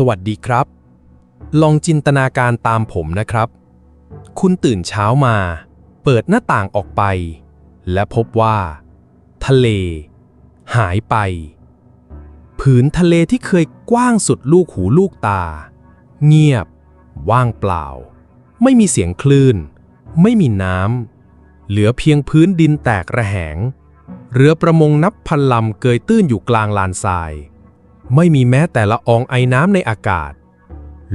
สวัสดีครับ ลองจินตนาการตามผมนะครับ คุณตื่นเช้ามา เปิดหน้าต่างออกไป และพบว่า ทะเล หายไป ผืนทะเลที่เคยกว้างสุดลูกหูลูกตา เงียบ ว่างเปล่า ไม่มีเสียงคลื่น ไม่มีน้ำเหลือเพียงพื้นดินแตกระแหง เรือประมงนับพันลำเกยตื้นอยู่กลางลานทราย ไม่มีแม้แต่ละอองไอน้ำในอากาศ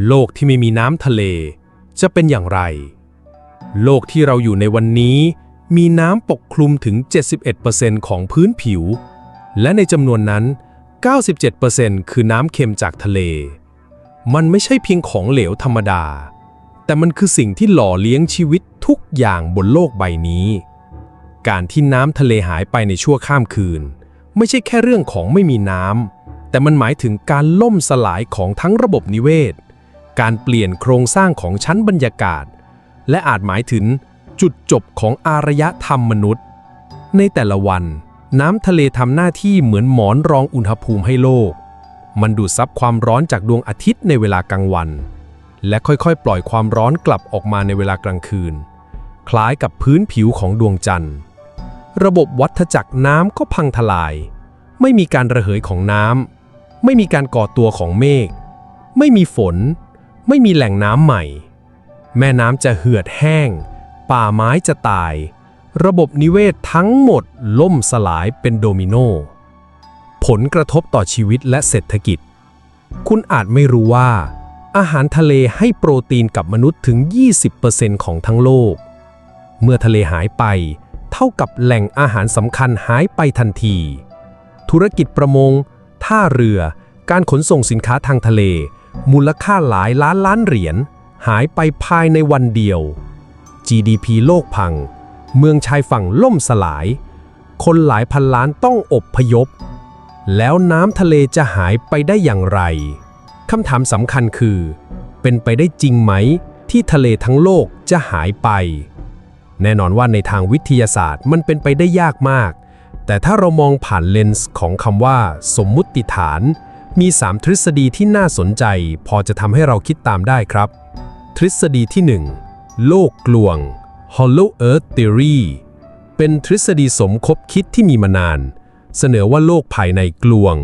โลกที่ไม่มีน้ำทะเล จะเป็นอย่างไร โลกที่เราอยู่ในวันนี้ มีน้ำปกคลุมถึง 71%ของพื้นผิว และในจำนวนนั้น 97%คือน้ำเค็มจากทะเล มันไม่ใช่เพียงของเหลวธรรมดา แต่มันคือสิ่งที่หล่อเลี้ยงชีวิตทุกอย่างบนโลกใบนี้ การที่น้ำทะเลหายไปในชั่วข้ามคืน ไม่ใช่แค่เรื่องของไม่มีน้ำ แต่มันหมายถึงการล่มสลายของทั้งระบบนิเวศ การเปลี่ยนโครงสร้างของชั้นบรรยากาศ และอาจหมายถึงจุดจบของอารยธรรมมนุษย์ ในแต่ละวัน น้ำทะเลทำหน้าที่เหมือนหมอนรองอุณหภูมิให้โลก มันดูดซับความร้อนจากดวงอาทิตย์ในเวลากลางวัน และค่อยๆ ปล่อยความร้อนกลับออกมาในเวลากลางคืน คล้ายกับพื้นผิวของดวงจันทร์ ระบบวัฏจักรน้ำก็พังทลาย ไม่มีการระเหยของน้ำ ไม่มีการก่อตัวของเมฆ ไม่มีฝน ไม่มีแหล่งน้ำใหม่ แม่น้ำจะเหือดแห้ง ป่าไม้จะตาย ระบบนิเวศทั้งหมดล่มสลายเป็นโดมิโน ผลกระทบต่อชีวิตและเศรษฐกิจ คุณอาจไม่รู้ว่า อาหารทะเลให้โปรตีนกับมนุษย์ถึง 20%ของทั้งโลก เมื่อทะเลหายไป เท่ากับแหล่งอาหารสำคัญหายไปทันที ธุรกิจประมง ท่าเรือ การขนส่งสินค้าทางทะเล มูลค่าหลายล้านล้านเหรียญ หายไปภายในวันเดียว GDP โลกพัง เมืองชายฝั่งล่มสลาย คนหลายพันล้านต้องอบพยพ แล้วน้ำทะเลจะหายไปได้อย่างไร คำถามสำคัญคือ เป็นไปได้จริงไหม ที่ทะเลทั้งโลกจะหายไป แน่นอนว่าในทางวิทยาศาสตร์มันเป็นไปได้ยากมาก แต่ถ้าเรามองผ่านเลนส์ของคำว่า สมมุติฐาน มี 3 ทฤษฎีที่น่าสนใจ พอจะทำให้เราคิดตามได้ครับ ทฤษฎีที่ 1 โลกกลวง Hollow Earth Theory เป็นทฤษฎีสมคบคิดที่มีมานาน เสนอว่าโลกภายในกลวง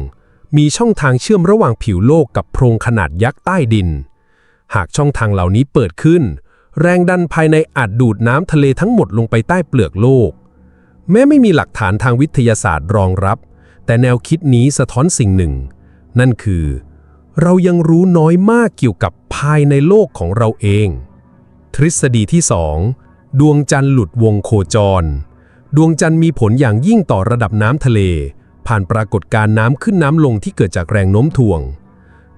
มีช่องทางเชื่อมระหว่างผิวโลกกับโพรงขนาดยักษ์ใต้ดิน หากช่องทางเหล่านี้เปิดขึ้น แรงดันภายในอาจดูดน้ำทะเลทั้งหมดลงไปใต้เปลือกโลก แม้ไม่มีหลักฐานทางวิทยาศาสตร์รองรับ แต่แนวคิดนี้สะท้อนสิ่งหนึ่ง นั่นคือ เรายังรู้น้อยมากเกี่ยวกับภายในโลกของเราเอง ทฤษฎีที่ 2 ดวงจันทร์หลุดวงโคจร ดวงจันทร์มีผลอย่างยิ่งต่อระดับน้ำทะเล ผ่านปรากฏการณ์น้ำขึ้นน้ำลงที่เกิดจากแรงโน้มถ่วง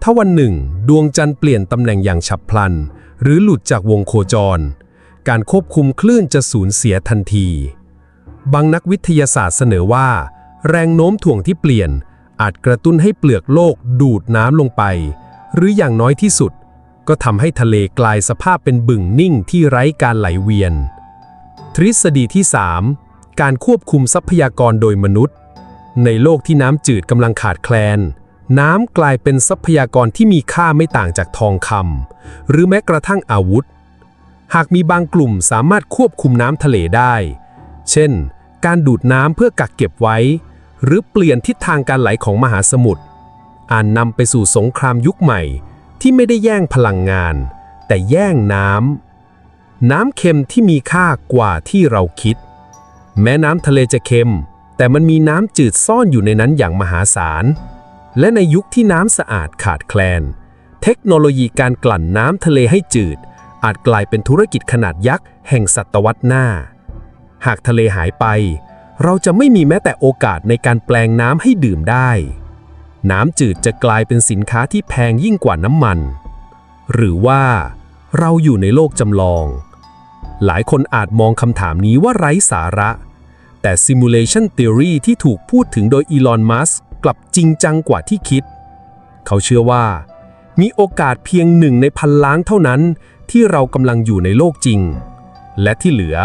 ถ้าวันหนึ่ง ดวงจันทร์เปลี่ยนตำแหน่งอย่างฉับพลัน หรือหลุดจากวงโคจร การควบคุมคลื่นจะสูญเสียทันที บางนักวิทยาศาสตร์เสนอว่า แรงโน้มถ่วงที่เปลี่ยน อาจกระตุ้นให้เปลือกโลกดูดน้ำลงไป หรืออย่างน้อยที่สุด ก็ทำให้ทะเลกลายสภาพเป็นบึ่งนิ่งที่ไร้การไหลเวียน ทฤษฎีที่ 3 การควบคุมทรัพยากรโดยมนุษย์ ในโลกที่น้ำจืดกำลังขาดแคลน น้ำกลายเป็นทรัพยากรที่มีค่าไม่ต่างจากทองคำหรือแม้กระทั่งอาวุธ หากมีบางกลุ่มสามารถควบคุมน้ำทะเลได้ เช่น การดูดน้ำเพื่อกักเก็บไว้ หรือเปลี่ยนทิศทางการไหลของมหาสมุทรอาจนนำไปสู่สงครามยุคใหม่ ที่ไม่ได้แย่งพลังงาน แต่แย่งน้ำน้ำเค็มที่มีค่ากว่าที่เราคิด แม้น้ำทะเลจะเค็ม แต่มันมีน้ำจืดซ่อนอยู่ในนั้นอย่างมหาศาล และในยุคที่น้ำสะอาดขาดแคลน เทคโนโลยีการกลั่นน้ำทะเลให้จืดอาจกลายเป็นธุรกิจขนาดยักษ์แห่งศตวรรษหน้า หากทะเลหายไป เราจะไม่มีแม้แต่โอกาสในการแปลงน้ำให้ดื่มได้ น้ำจืดจะกลายเป็นสินค้าที่แพงยิ่งกว่าน้ำมัน หรือว่าเราอยู่ในโลกจำลอง หลายคนอาจมองคำถามนี้ว่าไร้สาระ แต่ simulation theory ที่ถูกพูดถึงโดยอีลอนมัสกลับจริงจังกว่าที่คิด เขาเชื่อว่า มีโอกาสเพียงหนึ่งในพันล้านเท่านั้น ที่เรากำลังอยู่ในโลกจริง และที่เหลือ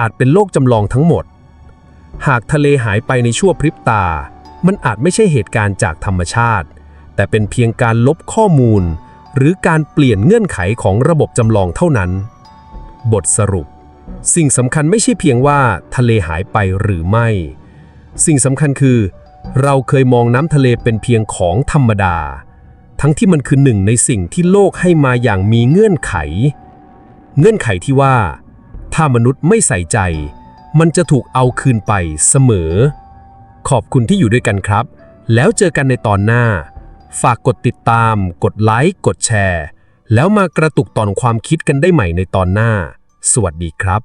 อาจเป็นโลกจำลองทั้งหมด หากทะเลหายไปในชั่วพริบตา มันอาจไม่ใช่เหตุการณ์จากธรรมชาติ แต่เป็นเพียงการลบข้อมูล หรือการเปลี่ยนเงื่อนไขของระบบจำลองเท่านั้น บทสรุป สิ่งสำคัญไม่ใช่เพียงว่าทะเลหายไปหรือไม่ สิ่งสำคัญคือ เราเคยมองน้ำทะเลเป็นเพียงของธรรมดา ทั้งที่มันคือหนึ่งในสิ่งที่โลกให้มาอย่างมีเงื่อนไข เงื่อนไขที่ว่า ถ้ามนุษย์ไม่ใส่ใจ มันจะถูกเอาคืนไปเสมอ ขอบคุณที่อยู่ด้วยกันครับ แล้วเจอกันในตอนหน้า ฝากกดติดตาม กดไลค์ กดแชร์ แล้วมากระตุกตอนความคิดกันได้ใหม่ในตอนหน้า สวัสดีครับ